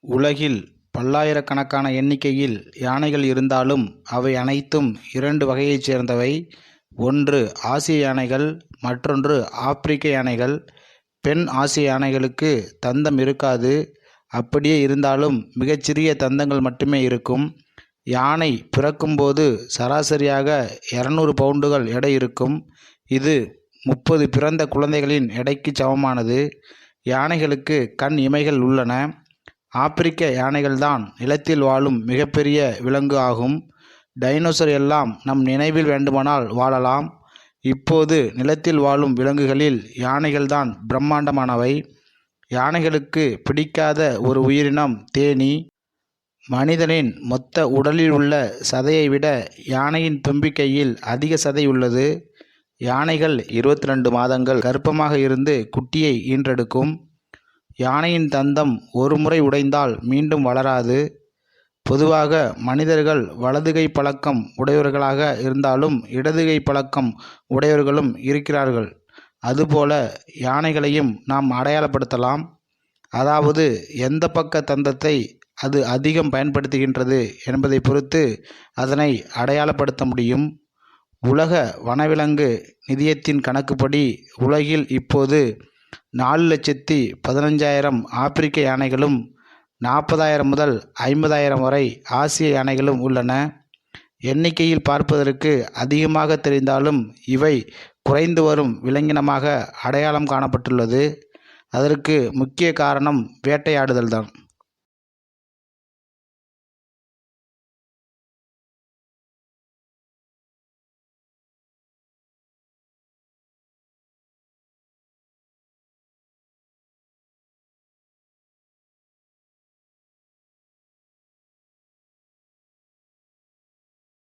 உலகில் பல்லாயிரக்கணக்கான எண்ணிக்கையில் யானைகள் இருந்தாலும் அவை அனைத்தும் இரண்டு வகையைச் சேர்ந்தவை. ஒன்று ஆசிய யானைகள் மற்றொன்று ஆப்பிரிக்க யானைகள். பெண் ஆசிய யானைகளுக்கு தந்தம் இருக்காது. அப்படியே இருந்தாலும் மிகச்சிறிய தந்தங்கள் மட்டுமே இருக்கும். யானை பிறக்கும்போது சராசரியாக இரநூறு பவுண்டுகள் எடை இருக்கும். இது முப்பது பிறந்த குழந்தைகளின் எடைக்கு சமமானது. யானைகளுக்கு கண் இமைகள் உள்ளன. ஆப்பிரிக்க யானைகள்தான் நிலத்தில் வாழும் மிகப்பெரிய விலங்கு ஆகும். டைனோசர் எல்லாம் நம் நினைவில் வேண்டுமானால் வாழலாம். இப்போது நிலத்தில் வாழும் விலங்குகளில் யானைகள்தான் பிரம்மாண்டமானவை. யானைகளுக்கு பிடிக்காத ஒரு உயிரினம் தேனீ. மனிதனின் மொத்த உடலில் உள்ள சதையை விட யானையின் தும்பிக்கையில் அதிக சதை உள்ளது. யானைகள் இருபத்தி ரெண்டு மாதங்கள் கர்ப்பமாக இருந்து குட்டியை ஈன்றெடுக்கும். யானையின் தந்தம் ஒரு முறை உடைந்தால் மீண்டும் வளராது. பொதுவாக மனிதர்கள் வலதுகை பழக்கம் உடையவர்களாக இருந்தாலும் இடதுகை பழக்கம் உடையவர்களும் இருக்கிறார்கள். அதுபோல யானைகளையும் நாம் அடையாளப்படுத்தலாம். அதாவது எந்த பக்க தந்தத்தை அது அதிகம் பயன்படுத்துகின்றது என்பதை பொறுத்து அதனை அடையாளப்படுத்த முடியும். உலக வனவிலங்கு நிதியத்தின் கணக்குப்படி உலகில் இப்போது நாலு லட்சத்தி பதினஞ்சாயிரம் ஆப்பிரிக்க யானைகளும் நாற்பதாயிரம் முதல் ஐம்பதாயிரம் வரை ஆசிய யானைகளும் உள்ளன. எண்ணிக்கையில் பார்ப்பதற்கு அதிகமாக தெரிந்தாலும் இவை குறைந்து வரும் விலங்கினமாக அடையாளம் காணப்பட்டுள்ளது. அதற்கு முக்கிய காரணம் வேட்டையாடுதல்தான்.